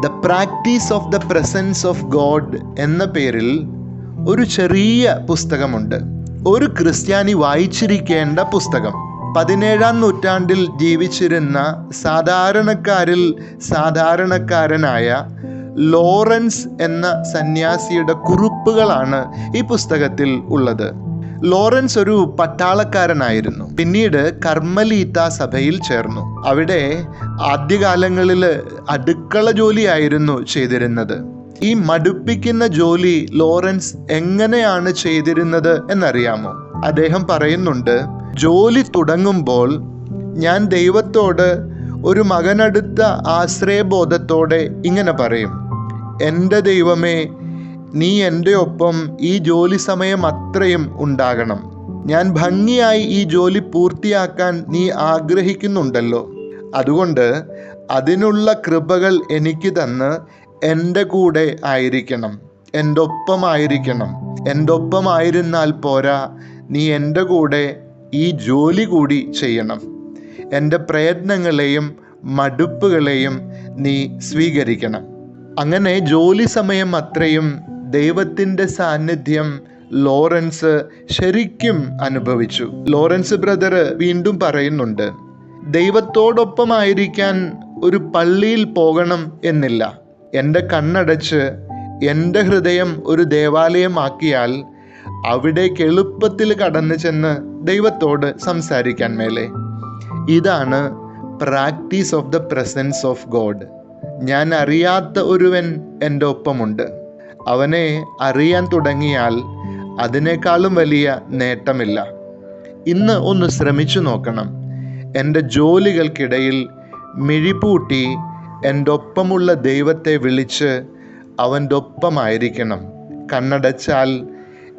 The practice of the presence of God എന്ന പേരിൽ ഒരു ചെറിയ പുസ്തകമുണ്ട്. ഒരു ക്രിസ്ത്യാനി വായിച്ചിരിക്കേണ്ട പുസ്തകം. പതിനേഴാം നൂറ്റാണ്ടിൽ ജീവിച്ചിരുന്ന സാധാരണക്കാരിൽ സാധാരണക്കാരനായ ലോറൻസ് എന്ന സന്യാസിയുടെ കുറിപ്പുകളാണ് ഈ പുസ്തകത്തിൽ ഉള്ളത്. ലോറൻസ് ഒരു പട്ടാളക്കാരനായിരുന്നു. പിന്നീട് കർമ്മലീത്ത സഭയിൽ ചേർന്നു. അവിടെ ആദ്യകാലങ്ങളിൽ അടുക്കള ജോലിയായിരുന്നു ചെയ്തിരുന്നത്. ഈ മടുപ്പിക്കുന്ന ജോലി ലോറൻസ് എങ്ങനെയാണ് ചെയ്തിരുന്നത് എന്നറിയാമോ? അദ്ദേഹം പറയുന്നുണ്ട് ജോലി തുടങ്ങുമ്പോൾ ഞാൻ ദൈവത്തോട് ഒരു മകനടുത്ത ആശ്രയബോധത്തോടെ ഇങ്ങനെ പറയും. എന്റെ ദൈവമേ നീ എന്റെ ഒപ്പം ഈ ജോലി സമയം അത്രയും ഉണ്ടാകണം. ഞാൻ ഭംഗിയായി ഈ ജോലി പൂർത്തിയാക്കാൻ നീ ആഗ്രഹിക്കുന്നുണ്ടല്ലോ. അതുകൊണ്ട് അതിനുള്ള കൃപകൾ എനിക്ക് തന്ന് എന്റെ കൂടെ ആയിരിക്കണം. എന്റെ ഒപ്പമായിരിക്കണം എന്റെ ഒപ്പമായിരുന്നാൽ പോരാ നീ എന്റെ കൂടെ ഈ ജോലി കൂടി ചെയ്യണം. എന്റെ പ്രയത്നങ്ങളെയും മടുപ്പുകളെയും നീ സ്വീകരിക്കണം. അങ്ങനെ ജോലി സമയം അത്രയും ദൈവത്തിന്റെ സാന്നിധ്യം ലോറൻസ് ശരിക്കും അനുഭവിച്ചു. ലോറൻസ് ബ്രദർ വീണ്ടും പറയുന്നുണ്ട് ദൈവത്തോടൊപ്പമായിരിക്കാൻ ഒരു പള്ളിയിൽ പോകണം എന്നില്ല. എന്റെ കണ്ണടച്ച് എന്റെ ഹൃദയം ഒരു ദേവാലയമാക്കിയാൽ അവിടേക്ക് എളുപ്പത്തിൽ കടന്നു ചെന്ന് ദൈവത്തോട് സംസാരിക്കാൻ മേലെ. ഇതാണ് practice of the presence of God. ഞാൻ അറിയാത്ത ഒരുവൻ എന്റെ ഒപ്പമുണ്ട്. അവനെ അറിയാൻ തുടങ്ങിയാൽ അതിനേക്കാളും വലിയ നേട്ടമില്ല. ഇന്ന് ഒന്ന് ശ്രമിച്ചു നോക്കണം. എന്റെ ജോലികൾക്കിടയിൽ മിഴിപൂട്ടി എന്റെ ഒപ്പമുള്ള ദൈവത്തെ വിളിച്ച് അവന്റെ ഒപ്പമായിരിക്കണം കണ്ണടച്ചാൽ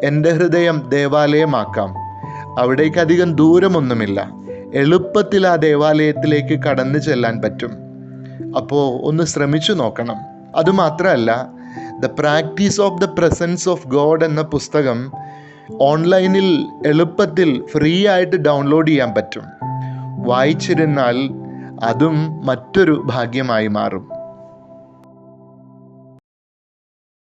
എന്റെ ഹൃദയം ദേവാലയമാക്കാം. അവിടേക്ക് അധികം ദൂരമൊന്നുമില്ല. എളുപ്പത്തിൽ ആ ദേവാലയത്തിലേക്ക് കടന്നു ചെല്ലാൻ പറ്റും. അപ്പോൾ ഒന്ന് ശ്രമിച്ചു നോക്കണം. അതുമാത്രമല്ല the practice of the presence of God എന്ന പുസ്തകം ഓൺലൈനിൽ എളുപ്പത്തിൽ ഫ്രീ ആയിട്ട് ഡൗൺലോഡ് ചെയ്യാൻ പറ്റും. വായിച്ചിരുന്നാൽ അതും മറ്റൊരു ഭാഗ്യമായി മാറും.